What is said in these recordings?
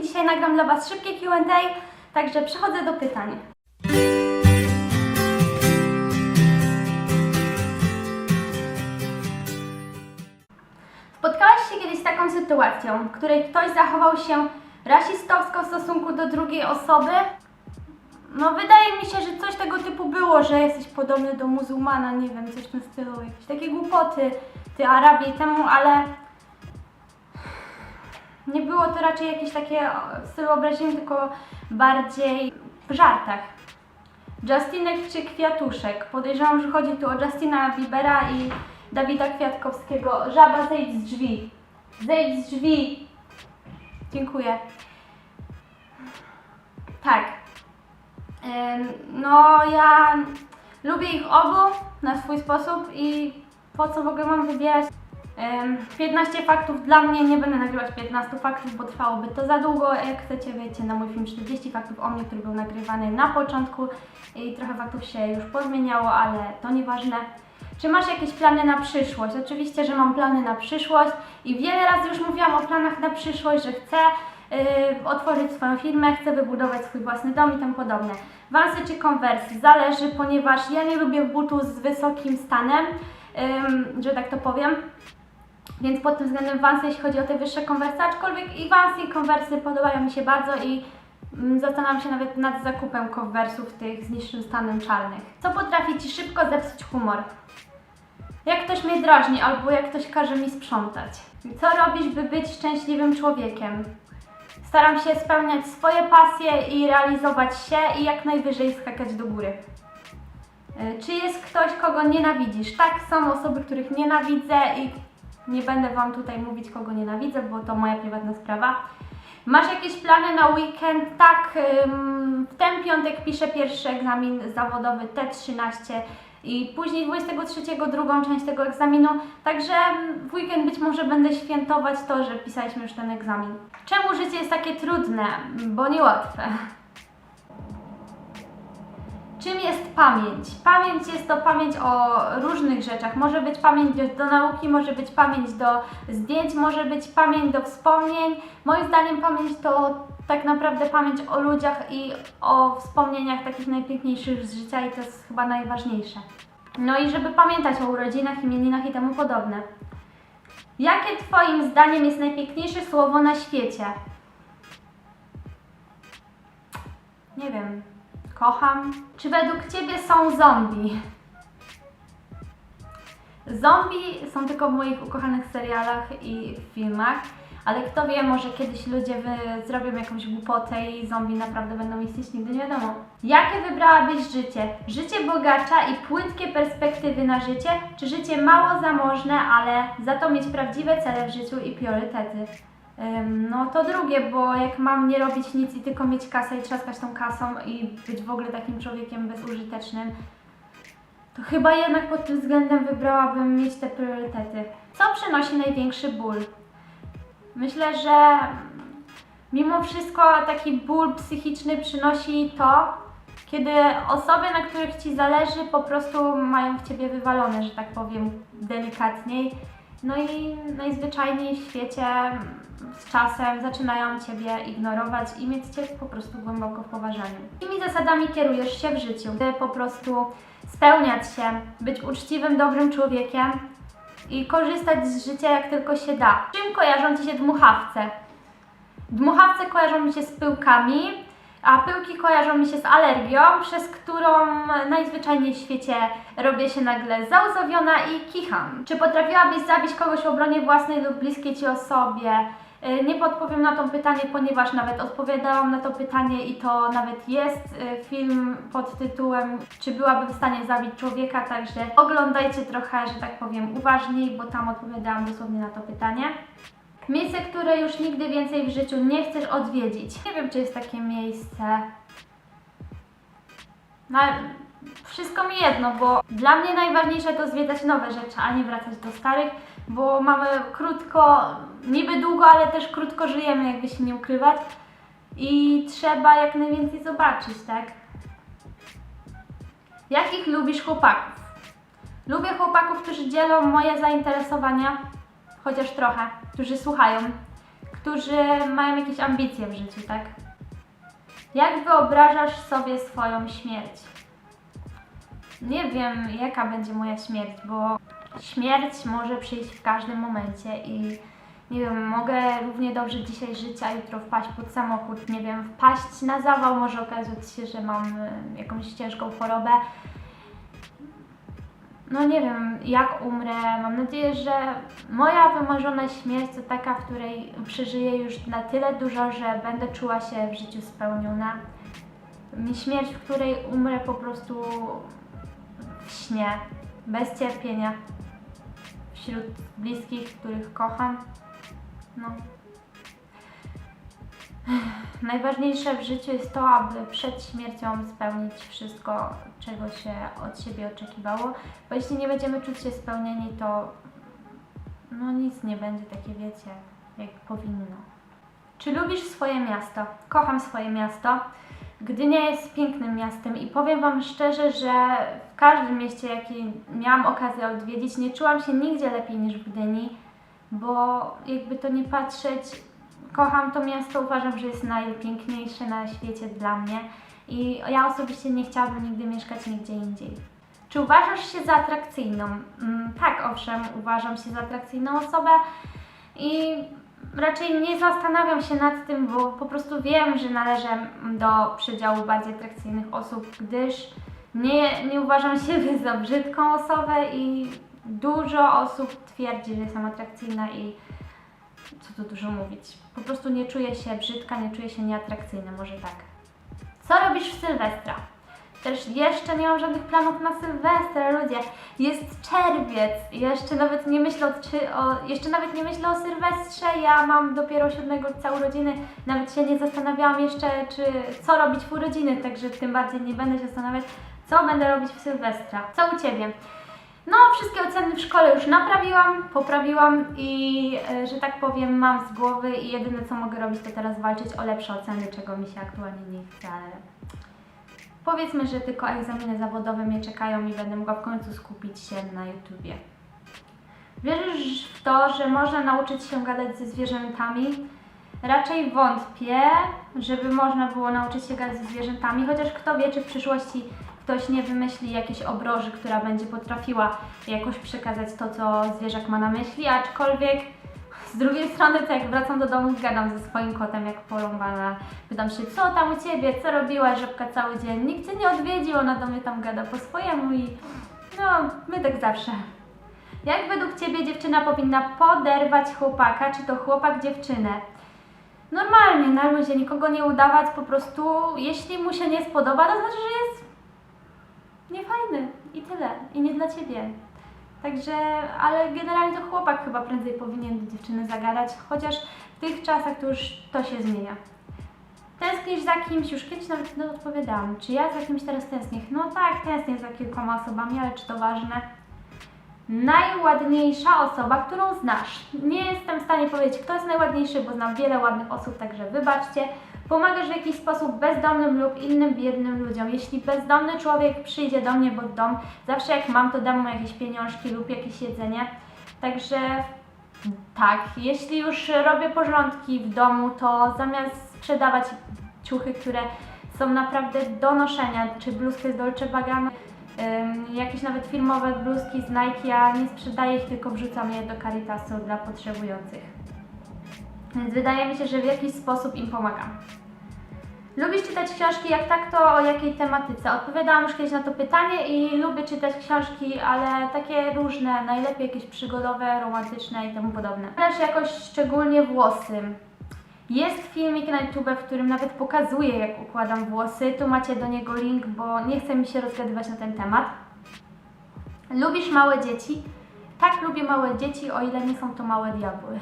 dzisiaj nagram dla Was szybkie Q&A, także przechodzę do pytań. Spotkałaś się kiedyś z taką sytuacją, w której ktoś zachował się rasistowsko w stosunku do drugiej osoby? No wydaje mi się, że coś tego typu było, że jesteś podobny do muzułmana, nie wiem, coś w tym stylu, jakieś takie głupoty, ty Arabie i temu, ale nie było to raczej jakieś takie stylu obraźliwym, tylko bardziej w żartach. Justinek czy Kwiatuszek? Podejrzewam, że chodzi tu o Justina Biebera i Dawida Kwiatkowskiego. Żaba, zejdź z drzwi. Zejdź z drzwi. Dziękuję. Tak. No, ja lubię ich obu na swój sposób i po co w ogóle mam wybierać? Ym, 15 faktów dla mnie, nie będę nagrywać 15 faktów, bo trwałoby to za długo. Jak chcecie, wiecie, na mój film 40 faktów o mnie, który był nagrywany na początku i trochę faktów się już pozmieniało, ale to nieważne. Czy masz jakieś plany na przyszłość? Oczywiście, że mam plany na przyszłość i wiele razy już mówiłam o planach na przyszłość, że chcę yy, otworzyć swoją firmę, chcę wybudować swój własny dom i tym podobne. Wansy czy konwersy? Zależy, ponieważ ja nie lubię butów z wysokim stanem, ym, że tak to powiem. Więc pod tym względem Vansy, jeśli chodzi o te wyższe konwersy, aczkolwiek i Vansy i konwersy podobają mi się bardzo i mm, zastanawiam się nawet nad zakupem konwersów tych z niższym stanem czarnych. Co potrafi Ci szybko zepsuć humor? Jak ktoś mnie drażni albo jak ktoś każe mi sprzątać. Co robisz, by być szczęśliwym człowiekiem? Staram się spełniać swoje pasje i realizować się i jak najwyżej skakać do góry. Y, Czy jest ktoś, kogo nienawidzisz? Tak, są osoby, których nienawidzę i nie będę Wam tutaj mówić, kogo nienawidzę, bo to moja prywatna sprawa. Masz jakieś plany na weekend? Tak, w ten piątek piszę pierwszy egzamin zawodowy T13 i później 23 drugą część tego egzaminu, także w weekend być może będę świętować to, że pisaliśmy już ten egzamin. Czemu życie jest takie trudne? Bo niełatwe. Czym jest pamięć? Pamięć jest to pamięć o różnych rzeczach. Może być pamięć do nauki, może być pamięć do zdjęć, może być pamięć do wspomnień. Moim zdaniem pamięć to tak naprawdę pamięć o ludziach i o wspomnieniach takich najpiękniejszych z życia i to jest chyba najważniejsze. No i żeby pamiętać o urodzinach, imieninach i temu podobne. Jakie Twoim zdaniem jest najpiękniejsze słowo na świecie? Nie wiem. Kocham. Czy według Ciebie są zombie? Zombie są tylko w moich ukochanych serialach i filmach, ale kto wie, może kiedyś ludzie wy zrobią jakąś głupotę i zombie naprawdę będą istnieć, nigdy nie wiadomo. Jakie wybrałabyś życie? Życie bogacza i płytkie perspektywy na życie, czy życie mało zamożne, ale za to mieć prawdziwe cele w życiu i priorytety? No to drugie, bo jak mam nie robić nic i tylko mieć kasę i trzaskać tą kasą i być w ogóle takim człowiekiem bezużytecznym, to chyba jednak pod tym względem wybrałabym mieć te priorytety. Co przynosi największy ból? Myślę, że mimo wszystko taki ból psychiczny przynosi to, kiedy osoby, na których Ci zależy, po prostu mają w Ciebie wywalone, że tak powiem delikatniej. No i najzwyczajniej w świecie z czasem zaczynają Ciebie ignorować i mieć Cię po prostu głęboko w poważaniu. Jakimi zasadami kierujesz się w życiu? By po prostu spełniać się, być uczciwym, dobrym człowiekiem i korzystać z życia jak tylko się da. Czym kojarzą Ci się dmuchawce? Dmuchawce kojarzą mi się z pyłkami, a pyłki kojarzą mi się z alergią, przez którą najzwyczajniej w świecie robię się nagle załzowiona i kicham. Czy potrafiłabyś zabić kogoś w obronie własnej lub bliskiej Ci osobie? Y, Nie podpowiem na to pytanie, ponieważ nawet odpowiadałam na to pytanie i to nawet jest y, film pod tytułem Czy byłabym w stanie zabić człowieka, także oglądajcie trochę, że tak powiem, uważniej, bo tam odpowiadałam dosłownie na to pytanie. Miejsce, które już nigdy więcej w życiu nie chcesz odwiedzić. Nie wiem, czy jest takie miejsce. No, wszystko mi jedno, bo dla mnie najważniejsze to zwiedzać nowe rzeczy, a nie wracać do starych, bo mamy krótko, niby długo, ale też krótko żyjemy, jakby się nie ukrywać. I trzeba jak najwięcej zobaczyć, tak? Jakich lubisz chłopaków? Lubię chłopaków, którzy dzielą moje zainteresowania, chociaż trochę, którzy słuchają, którzy mają jakieś ambicje w życiu, tak? Jak wyobrażasz sobie swoją śmierć? Nie wiem, jaka będzie moja śmierć, bo śmierć może przyjść w każdym momencie i nie wiem, mogę równie dobrze dzisiaj żyć, a jutro wpaść pod samochód, nie wiem, wpaść na zawał, może okazać się, że mam y, jakąś ciężką chorobę. No nie wiem, jak umrę. Mam nadzieję, że moja wymarzona śmierć to taka, w której przeżyję już na tyle dużo, że będę czuła się w życiu spełniona. Śmierć, w której umrę po prostu śnie, bez cierpienia, wśród bliskich, których kocham. No. Najważniejsze w życiu jest to, aby przed śmiercią spełnić wszystko, czego się od siebie oczekiwało, bo jeśli nie będziemy czuć się spełnieni, to no nic nie będzie takie, wiecie, jak powinno. Czy lubisz swoje miasto? Kocham swoje miasto. Gdynia jest pięknym miastem i powiem Wam szczerze, że w każdym mieście, jakie miałam okazję odwiedzić, nie czułam się nigdzie lepiej niż w Gdyni, bo jakby to nie patrzeć, kocham to miasto, uważam, że jest najpiękniejsze na świecie dla mnie i ja osobiście nie chciałabym nigdy mieszkać nigdzie indziej. Czy uważasz się za atrakcyjną? Mm, tak, owszem, uważam się za atrakcyjną osobę i raczej nie zastanawiam się nad tym, bo po prostu wiem, że należę do przedziału bardziej atrakcyjnych osób, gdyż nie, nie uważam siebie za brzydką osobę i dużo osób twierdzi, że jestem atrakcyjna i co tu dużo mówić. Po prostu nie czuję się brzydka, nie czuję się nieatrakcyjna, może tak. Co robisz w Sylwestra? Też jeszcze nie mam żadnych planów na Sylwestra, ludzie. Jest czerwiec, jeszcze nawet nie myślę o, czy, o, jeszcze nawet nie myślę o Sylwestrze, ja mam dopiero 7 lipca urodziny, nawet się nie zastanawiałam jeszcze, czy co robić w urodziny, także tym bardziej nie będę się zastanawiać, co będę robić w Sylwestra. Co u Ciebie? No, wszystkie oceny w szkole już naprawiłam, poprawiłam i, e, że tak powiem, mam z głowy i jedyne co mogę robić to teraz walczyć o lepsze oceny, czego mi się aktualnie nie chce, ale powiedzmy, że tylko egzaminy zawodowe mnie czekają i będę mogła w końcu skupić się na YouTubie. Wierzysz w to, że można nauczyć się gadać ze zwierzętami? Raczej wątpię, żeby można było nauczyć się gadać ze zwierzętami, chociaż kto wie, czy w przyszłości ktoś nie wymyśli jakiejś obroży, która będzie potrafiła jakoś przekazać to, co zwierzak ma na myśli, aczkolwiek z drugiej strony, to jak wracam do domu, gadam ze swoim kotem jak porąbana. Pytam się, co tam u Ciebie, co robiła żabka cały dzień, nikt Cię nie odwiedził, ona do mnie tam gada po swojemu i no, my tak zawsze. Jak według Ciebie dziewczyna powinna poderwać chłopaka, czy to chłopak dziewczynę? Normalnie, na luzie, nikogo nie udawać, po prostu jeśli mu się nie spodoba, to znaczy, że jest niefajny i tyle, i nie dla Ciebie. Także, ale generalnie to chłopak chyba prędzej powinien do dziewczyny zagadać, chociaż w tych czasach to już to się zmienia. Tęsknisz za kimś, już kiedyś nawet no, odpowiadałam, czy ja za kimś teraz tęsknię? No tak, tęsknię za kilkoma osobami, ale czy to ważne? Najładniejsza osoba, którą znasz. Nie jestem w stanie powiedzieć, kto jest najładniejszy, bo znam wiele ładnych osób, także wybaczcie. Pomagasz w jakiś sposób bezdomnym lub innym biednym ludziom. Jeśli bezdomny człowiek przyjdzie do mnie pod dom, zawsze jak mam, to dam mu jakieś pieniążki lub jakieś jedzenie. Także tak, jeśli już robię porządki w domu, to zamiast sprzedawać ciuchy, które są naprawdę do noszenia, czy bluzkę z Dolce ym, jakieś nawet filmowe bluzki z Nike, ja nie sprzedaję ich, tylko wrzucam je do Caritasu dla potrzebujących. Więc wydaje mi się, że w jakiś sposób im pomagam. Lubisz czytać książki? Jak tak, to o jakiej tematyce? Odpowiadałam już kiedyś na to pytanie i lubię czytać książki, ale takie różne, najlepiej jakieś przygodowe, romantyczne i temu podobne. Też jakoś szczególnie włosy. Jest filmik na YouTube, w którym nawet pokazuję, jak układam włosy. Tu macie do niego link, bo nie chcę mi się rozgadywać na ten temat. Lubisz małe dzieci? Tak, lubię małe dzieci, o ile nie są to małe diabły.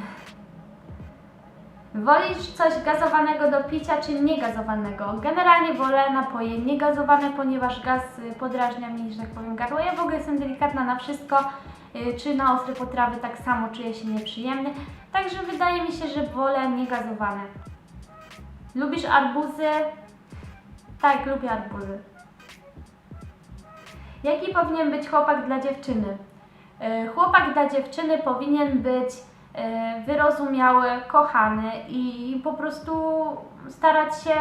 Wolisz coś gazowanego do picia czy niegazowanego? Generalnie wolę napoje niegazowane, ponieważ gaz y, podrażnia mi, że tak powiem, gardło. Ja w ogóle jestem delikatna na wszystko, y, czy na ostre potrawy tak samo czuję się nieprzyjemny. Także wydaje mi się, że wolę niegazowane. Lubisz arbuzy? Tak, lubię arbuzy. Jaki powinien być chłopak dla dziewczyny? Y, Chłopak dla dziewczyny powinien być wyrozumiały, kochany i po prostu starać się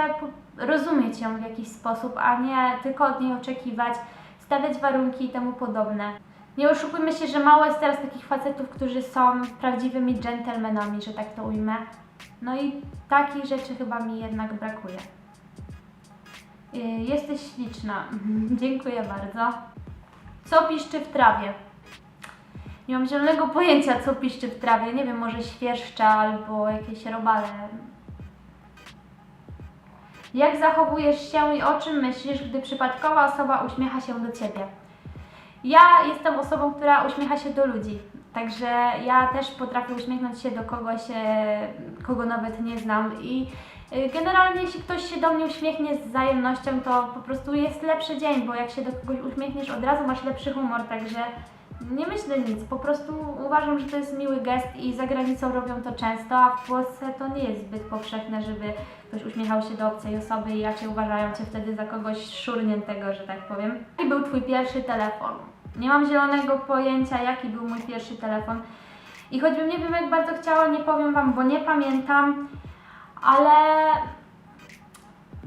rozumieć ją w jakiś sposób, a nie tylko od niej oczekiwać, stawiać warunki i temu podobne. Nie oszukujmy się, że mało jest teraz takich facetów, którzy są prawdziwymi dżentelmenami, że tak to ujmę. No i takich rzeczy chyba mi jednak brakuje. Y, Jesteś śliczna. Dziękuję bardzo. Co piszczy w trawie? Nie mam zielonego pojęcia, co piszczy w trawie. Nie wiem, może świerszcza albo jakieś robale. Jak zachowujesz się i o czym myślisz, gdy przypadkowa osoba uśmiecha się do ciebie? Ja jestem osobą, która uśmiecha się do ludzi. Także ja też potrafię uśmiechnąć się do kogoś, e, kogo nawet nie znam. I e, generalnie, jeśli ktoś się do mnie uśmiechnie z wzajemnością, to po prostu jest lepszy dzień, bo jak się do kogoś uśmiechniesz, od razu masz lepszy humor. Także nie myślę nic. Po prostu uważam, że to jest miły gest i za granicą robią to często, a w Polsce to nie jest zbyt powszechne, żeby ktoś uśmiechał się do obcej osoby i raczej uważają Cię wtedy za kogoś szurniętego, że tak powiem. Jaki był Twój pierwszy telefon? Nie mam zielonego pojęcia, jaki był mój pierwszy telefon. I choćbym nie wiem, jak bardzo chciała, nie powiem Wam, bo nie pamiętam, ale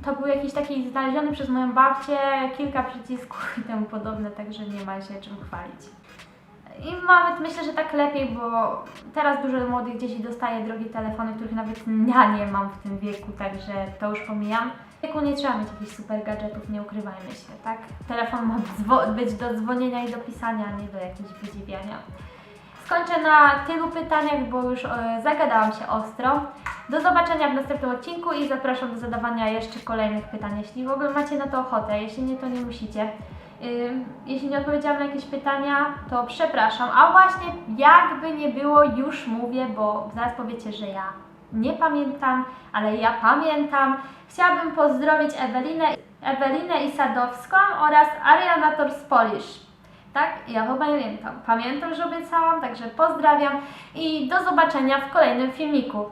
to był jakiś taki znaleziony przez moją babcię, kilka przycisków i temu podobne, także nie ma się czym chwalić. I nawet myślę, że tak lepiej, bo teraz dużo młodych dzieci dostaje drogie telefony, których nawet ja nie mam w tym wieku, także to już pomijam. W wieku nie trzeba mieć jakichś super gadżetów, nie ukrywajmy się, tak? Telefon ma być do dzwonienia i do pisania, a nie do jakiegoś wydziwiania. Skończę na tylu pytaniach, bo już e, zagadałam się ostro. Do zobaczenia w następnym odcinku i zapraszam do zadawania jeszcze kolejnych pytań, jeśli w ogóle macie na to ochotę, jeśli nie, to nie musicie. Jeśli nie odpowiedziałam na jakieś pytania, to przepraszam. A właśnie, jakby nie było, już mówię, bo zaraz powiecie, że ja nie pamiętam, ale ja pamiętam. Chciałabym pozdrowić Ewelinę, Ewelinę Isadowską oraz Arianator z Polish. Tak, ja to pamiętam. Pamiętam, że obiecałam, także pozdrawiam i do zobaczenia w kolejnym filmiku.